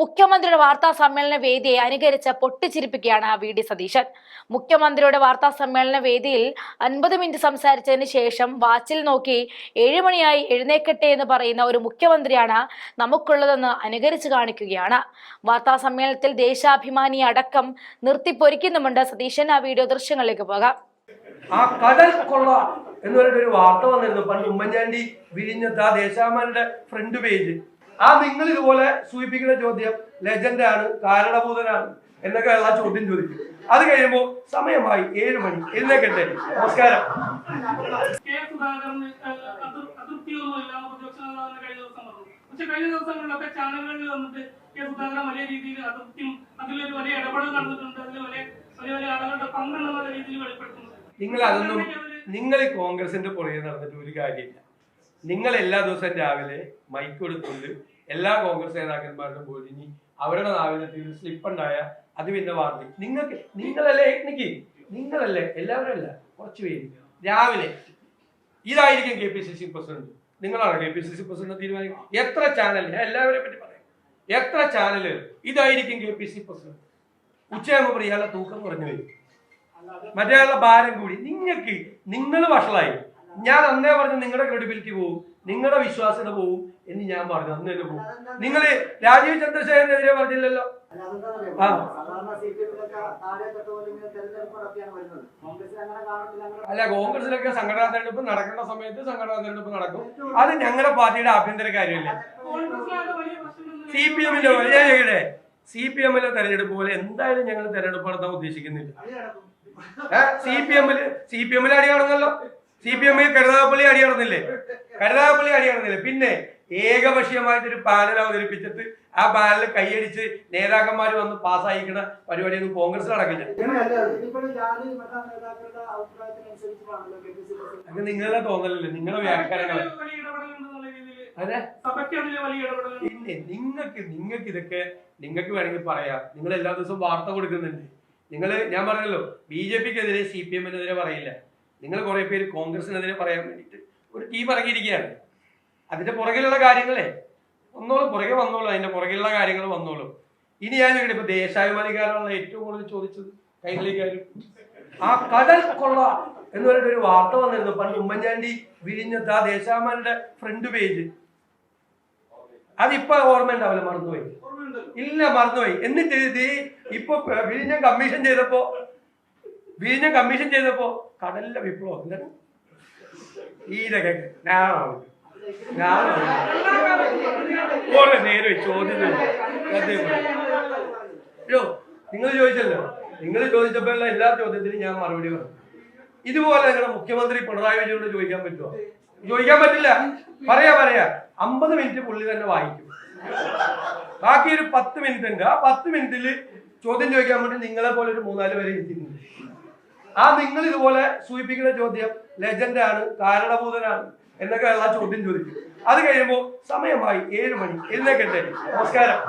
മുഖ്യമന്ത്രിയുടെ വാർത്താ സമ്മേളന വേദിയെ അനുകരിച്ച് പൊട്ടിച്ചിരിപ്പിക്കുകയാണ് വി ഡി സതീശൻ. മുഖ്യമന്ത്രിയുടെ വാർത്താ സമ്മേളന വേദിയിൽ അൻപത് മിനിറ്റ് സംസാരിച്ചതിന് ശേഷം വാച്ചിൽ നോക്കി ഏഴുമണിയായി എഴുന്നേക്കട്ടെ എന്ന് പറയുന്ന ഒരു മുഖ്യമന്ത്രിയാണ് നമുക്കുള്ളതെന്ന് അനുകരിച്ച് കാണിക്കുകയാണ്. വാർത്താ സമ്മേളനത്തിൽ ദേശാഭിമാനി അടക്കം നിർത്തിപ്പൊരിക്കുന്നുമുണ്ട്. സതീശൻ ആ വീഡിയോ ദൃശ്യങ്ങളിലേക്ക് പോകാം. ആ കടൽ കൊള്ള എന്ന് പറഞ്ഞിട്ടൊരു വാർത്ത വന്നിരുന്നു. പണ്ട് ഉമ്മൻചാണ്ടി വിരിഞ്ഞത്ത് ആ ദേശാഭിമാനിയുടെ ഫ്രണ്ട് പേജ്. ആ നിങ്ങൾ ഇതുപോലെ സൂചിപ്പിക്കുന്ന ചോദ്യം ലെജൻഡാണ് കാരണഭൂതനാണ് എന്നൊക്കെ ഉള്ള ചോദ്യം ചോദിക്കും. അത് കഴിയുമ്പോൾ സമയമായി ഏഴ് മണി. എഴുന്നേക്കട്ടെ. നമസ്കാരം. പക്ഷെ കഴിഞ്ഞ ദിവസങ്ങളിലൊക്കെ ചാനലുകളിൽ വന്നിട്ട് കെ സുധാകരൻ വലിയ രീതിയിൽ അതൃപ്തിയും അതിലൊരു വലിയ ഇടപെടൽ നടന്നിട്ടുണ്ട്. അതിൽ വലിയ വലിയ വലിയ ആളുകളുടെ പങ്കെന്നുള്ള രീതിയിൽ വെളിപ്പെടുത്തുന്നത് നിങ്ങൾ അതൊന്നും നിങ്ങൾ ഈ കോൺഗ്രസിന്റെ പുറകെ നടന്നിട്ട് ഒരു കാര്യമില്ല. നിങ്ങൾ എല്ലാ ദിവസവും രാവിലെ മൈക്ക് കൊടുത്തുകൊണ്ട് എല്ലാ കോൺഗ്രസ് നേതാക്കന്മാരുടെ പോയി അവരുടെ നാവിലെത്തി ഒരു സ്ലിപ്പ് ഉണ്ടായ അത് പിന്നെ വാർത്ത. നിങ്ങൾക്ക് നിങ്ങളല്ലേ എനിക്ക് നിങ്ങളല്ലേ എല്ലാവരും അല്ല കുറച്ച് പേര്. രാവിലെ. ഇതായിരിക്കും K P C C president നിങ്ങളാണ് K P C C president തീരുമാനിക്കുന്നത്? എത്ര ചാനൽ ഞാൻ എല്ലാവരെ പറ്റി പറയാം. എത്ര ചാനൽ ഇതായിരിക്കും കെ പി സി പ്രസിഡന്റ് ഉച്ചയാകുമ്പോൾ പറയാനുള്ള തൂക്കം കുറഞ്ഞു വരും. മറ്റേ ഭാരം കൂടി. നിങ്ങൾക്ക് നിങ്ങൾ വഷളായി. ഞാൻ അന്നേ പറഞ്ഞു നിങ്ങളുടെ ക്രെഡിബിലിറ്റി പോവും നിങ്ങളുടെ വിശ്വാസ്യത പോവും എന്ന് ഞാൻ പറഞ്ഞു അന്ന് തന്നെ പോവും. നിങ്ങൾ രാജീവ് ചന്ദ്രശേഖരനെതിരെ പറഞ്ഞില്ലല്ലോ? അല്ല? ആ. കോൺഗ്രസിലൊക്കെ സംഘടനാ തെരഞ്ഞെടുപ്പ് നടക്കുന്ന സമയത്ത് സംഘടനാ തെരഞ്ഞെടുപ്പ് നടക്കും. അത് ഞങ്ങളുടെ പാർട്ടിയുടെ ആഭ്യന്തര കാര്യമല്ലേ? കോൺഗ്രസിലാണ് വലിയ പ്രശ്നം സി പി എമ്മിന്റെ ഞാൻ ചെയ്യട്ടെ സി പി എമ്മിലെ തെരഞ്ഞെടുപ്പ് പോലെ എന്തായാലും ഞങ്ങൾ തെരഞ്ഞെടുപ്പ് നടത്താൻ ഉദ്ദേശിക്കുന്നില്ല. സി പി എമ്മിൽ സി പി എമ്മിൽ അടി നടന്നല്ലോ സി പി എമ്മിൽ കരുതാപ്പള്ളി അടി നടന്നില്ലേ? കരുതാപ്പള്ളി അടി നടന്നില്ലേ? പിന്നെ ഏകപക്ഷീയമായിട്ടൊരു പാനൽ അവതരിപ്പിച്ചിട്ട് ആ പാനൽ കൈയടിച്ച് നേതാക്കന്മാർ വന്ന് പാസ്സായിക്കുന്ന പരിപാടിയൊന്നും കോൺഗ്രസ് നടക്കില്ല. അങ്ങനെ നിങ്ങളുടെ തോന്നലല്ലേ? നിങ്ങളുടെ വ്യാഖ്യാനങ്ങൾ അതെ? പിന്നെ നിങ്ങൾക്ക് നിങ്ങൾക്ക് ഇതൊക്കെ നിങ്ങൾക്ക് വേണമെങ്കിൽ പറയാം. നിങ്ങൾ എല്ലാ ദിവസവും വാർത്ത കൊടുക്കുന്നുണ്ട്. നിങ്ങൾ ഞാൻ പറഞ്ഞല്ലോ ബി ജെ പിക്കെതിരെ സി പി എമ്മിനെതിരെ പറയില്ല. നിങ്ങൾ കുറെ പേര് കോൺഗ്രസിനെതിരെ പറയാൻ വേണ്ടിയിട്ട് ഒരു ടീം ഇറങ്ങിയിരിക്കുകയാണ്. അതിന്റെ പുറകിലുള്ള കാര്യങ്ങളെ വന്നോളൂ പുറകെ വന്നോളൂ അതിന്റെ പുറകിലുള്ള കാര്യങ്ങൾ വന്നോളൂ. ഇനി ഞാൻ ചോദിക്കട്ടെ ഇപ്പൊ ദേശാഭിമാനിക്കാരാണല്ലോ ഏറ്റവും കൂടുതൽ ചോദിച്ചത്. കൈകളിക്കാരും ആ കടൽ കൊള്ള എന്ന് പറഞ്ഞിട്ട് ഒരു വാർത്ത വന്നിരുന്നു. പണ്ട് ഉമ്മൻചാണ്ടി വിരിഞ്ഞത് ആ ദേശാഭിമാനിയുടെ ഫ്രണ്ട് പേജ് അതിപ്പോ ഓർമ്മ ഉണ്ടാവില്ല മറന്നുപോയി. ഇല്ല മറന്നുപോയി. എന്നിട്ട് ഇപ്പൊ വിഴിഞ്ഞം കമ്മീഷൻ ചെയ്തപ്പോ വിഴിഞ്ഞം കമ്മീഷൻ ചെയ്തപ്പോ കടലിലെ വിപ്ലവം എന്താണ്? ഇതൊക്കെ ഞാനാണ് ഞാനാണ് നേരം അയ്യോ നിങ്ങൾ ചോദിച്ചല്ലോ. നിങ്ങൾ ചോദിച്ചപ്പോഴുള്ള എല്ലാ ചോദ്യത്തിനും ഞാൻ മറുപടി പറഞ്ഞു. ഇതുപോലെ നിങ്ങളുടെ മുഖ്യമന്ത്രി പിണറായി വിജയനോട് ചോദിക്കാൻ പറ്റുമോ ചോദിക്കാൻ പറ്റില്ല. പറയാ പറയാ. അമ്പത് മിനിറ്റ് പുള്ളി തന്നെ വായിക്കും. ബാക്കി ഒരു പത്ത് മിനിറ്റ് ഉണ്ട്. ആ പത്ത് മിനിറ്റിൽ ചോദ്യം ചോദിക്കാൻ വേണ്ടി നിങ്ങളെ പോലെ ഒരു മൂന്നാൽ പേരെ ഇരിക്കുന്നുണ്ട് ആ നിങ്ങൾ ഇതുപോലെ സൂചിപ്പിക്കുന്ന ചോദ്യം ലെജൻഡാണ് കാരണഭൂതനാണ് എന്നൊക്കെ ഉള്ള ചോദ്യം ചോദിക്കും. അത് കഴിയുമ്പോൾ സമയമായി ഏഴ് മണി. എഴുന്നേക്കട്ടെ. നമസ്കാരം.